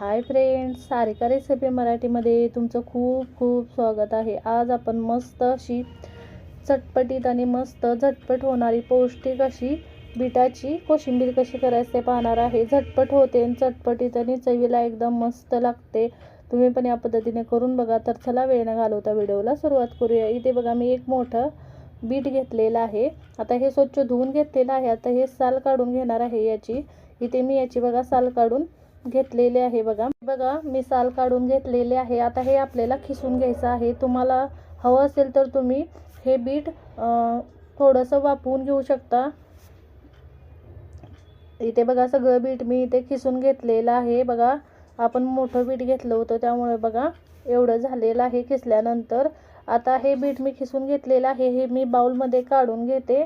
Hi friends Sarika recipe मराठीमध्ये तुमचं खूप खूप स्वागत आहे. आज आपण मस्त अशी चटपटीत आणि मस्त झटपट होणारी पौष्टिक अशी बिटाची कोशिंबीर कशी करायची ते पाहणार आहे. झटपट होते आणि चटपटीत आणि चवीला एकदम मस्त लागते. तुम्ही पण या पद्धतीने करून बघा. तर चला वेळ न घालवता व्हिडिओला सुरुवात करूया. इथे बघा मी एक मोठं बीट घेतलेलं आहे. आता हे स्वच्छ धुवून घेतलेलं आहे. आता हे साल काढून घेणार आहे याची. इथे मी याची बघा साल काढून घेतलेले आहे बघा. बघा मी साल काढून घेतलेले आहे. आता हे आपल्याला खिसून घ्यायचं आहे. तुम्हाला हवं असेल तर तुम्ही हे बीट थोडंसं वापरून घेऊ शकता. इथे बघा सगळं बीट मी इथे खिसून घेतलेलं आहे. बघा आपण मोठं बीट घेतलं होतं त्यामुळे बघा एवढं झालेलं आहे खिसल्यानंतर. आता हे बीट मी खिसून घेतलेलं आहे. हे मी बाउलमध्ये काढून घेते.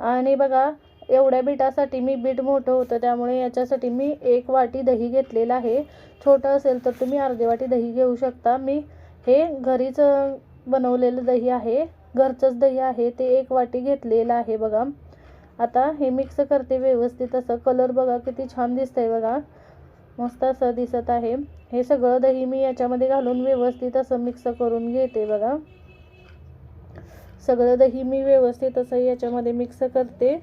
आणि बघा एवढ्या बीटासाठी मी बीट मोठं होतं त्यामुळे याच्यासाठी मी एक वाटी दही घेतलेलं आहे. छोटं असेल तर तुम्ही अर्धी वाटी दही घेऊ शकता. मी हे घरीच बनवलेलं दही आहे. घरचंच दही आहे. ते एक वाटी घेतलेलं आहे बघा. आता हे मिक्स करते व्यवस्थित. असं कलर बघा किती छान दिसतंय बघा. मस्त असं दिसत आहे. हे सगळं दही मी याच्यामध्ये घालून व्यवस्थित असं मिक्स करून घेते बघा. सगळं दही मी व्यवस्थित असं याच्यामध्ये मिक्स करते.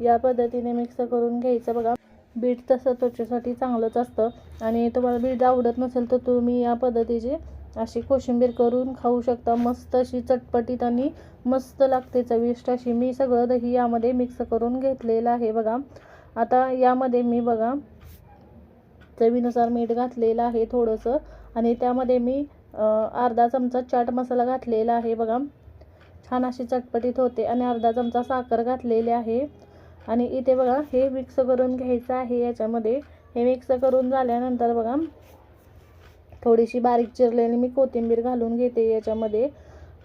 या पद्धतीने मिक्स करून घ्यायचं बघा. बीट तसं त्वचेसाठी चांगलंच असतं. आणि तुम्हाला बीट आवडत नसेल तर तुम्ही या पद्धतीची अशी कोशिंबीर करून खाऊ शकता. मस्त अशी चटपटीत आणि मस्त लागते चविष्ट अशी. मी सगळं दही यामध्ये मिक्स करून घेतलेलं आहे बघा. आता यामध्ये मी बघा चवीनुसार मीठ घातलेलं आहे थोडंसं. आणि त्यामध्ये मी अर्धा चमचा चाट मसाला घातलेला आहे बघा. छान अशी चटपटीत होते. आणि अर्धा चमचा साखर घातलेली आहे. आणि इथे बघा हे मिक्स करून घ्यायचं आहे याच्यामध्ये. हे मिक्स करून झाल्यानंतर बघा थोडीशी बारीक चिरलेली मी कोथिंबीर घालून घेते याच्यामध्ये.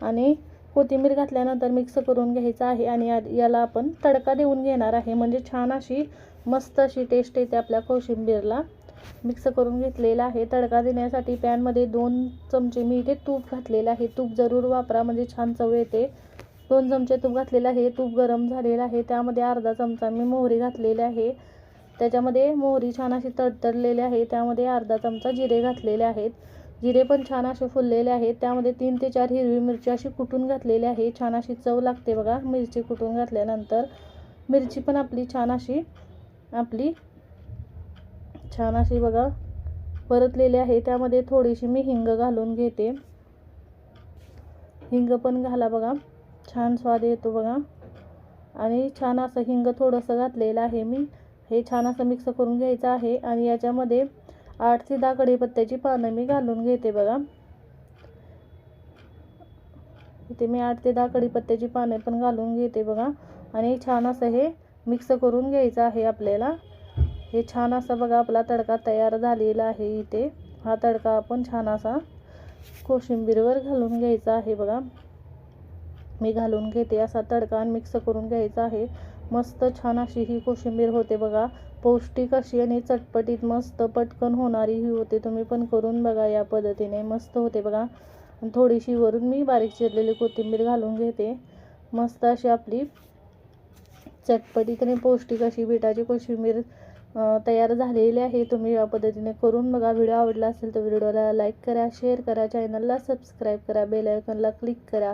आणि कोथिंबीर घातल्यानंतर मिक्स करून घ्यायचं आहे आणि याला आपण तडका देऊन घेणार आहे. म्हणजे छान अशी मस्त अशी टेस्ट येते आपल्या कोशिंबीरला. मिक्स करून घेतलेला आहे. तडका देण्यासाठी पॅनमध्ये दोन चमचे मी इथे तूप घातलेलं आहे. तूप जरूर वापरा म्हणजे छान चव येते. दोन चमचे तूप घातलेलं आहे. तूप गरम झालेलं आहे. त्यामध्ये अर्धा चमचा मी मोहरी घातलेली आहे. त्याच्यामध्ये मोहरी छान अशी तडतडलेली आहे. त्यामध्ये अर्धा चमचा जिरे घातलेले आहेत. जिरे पण छान असे फुललेले आहेत. त्यामध्ये तीन ते चार हिरवी मिरची अशी कुटून घातलेली आहे. छान अशी चव लागते बघा. मिरची कुटून घातल्यानंतर मिरची पण आपली छान अशी आपली छान अशी बघा परतलेली आहे. त्यामध्ये थोडीशी मी हिंग घालून घेते. हिंग पण घाला बघा. छान स्वाद येतो बघा. आणि छान असं हिंग थोडंसं घातलेलं आहे मी. हे छान असं मिक्स करून घ्यायचं आहे. आणि याच्यामध्ये आठ ते दहा कढीपत्त्याची पानं मी घालून घेते बघा. इथे मी आठ ते दहा कढीपत्त्याची पाने पण घालून घेते बघा. आणि छान असं हे मिक्स करून घ्यायचं आहे आपल्याला. हे छान असं बघा आपला तडका तयार झालेला आहे इथे. हा तडका आपण छान असा कोशिंबीरवर घालून घ्यायचा आहे बघा. मी घालून घेते असा तडका मिक्स करून घ्यायचा आहे. मस्त छान अशी ही कोशिंबीर होते बघा. पौष्टिक अशी आणि चटपटीत मस्त पटकन होणारी ही होते. तुम्ही पण करून बघा या पद्धतीने. मस्त होते बघा. आणि थोडीशी वरून मी बारीक चिरलेली कोथिंबीर घालून घेते. मस्त अशी आपली चटपटीत आणि पौष्टिक अशी बिटाची कोशिंबीर तयार झालेली आहे. तुम्ही या पद्धतीने करून बघा. व्हिडिओ आवडला असेल तर व्हिडिओला लाईक करा शेअर करा चॅनलला सबस्क्राईब करा बेल आयकॉनला क्लिक करा.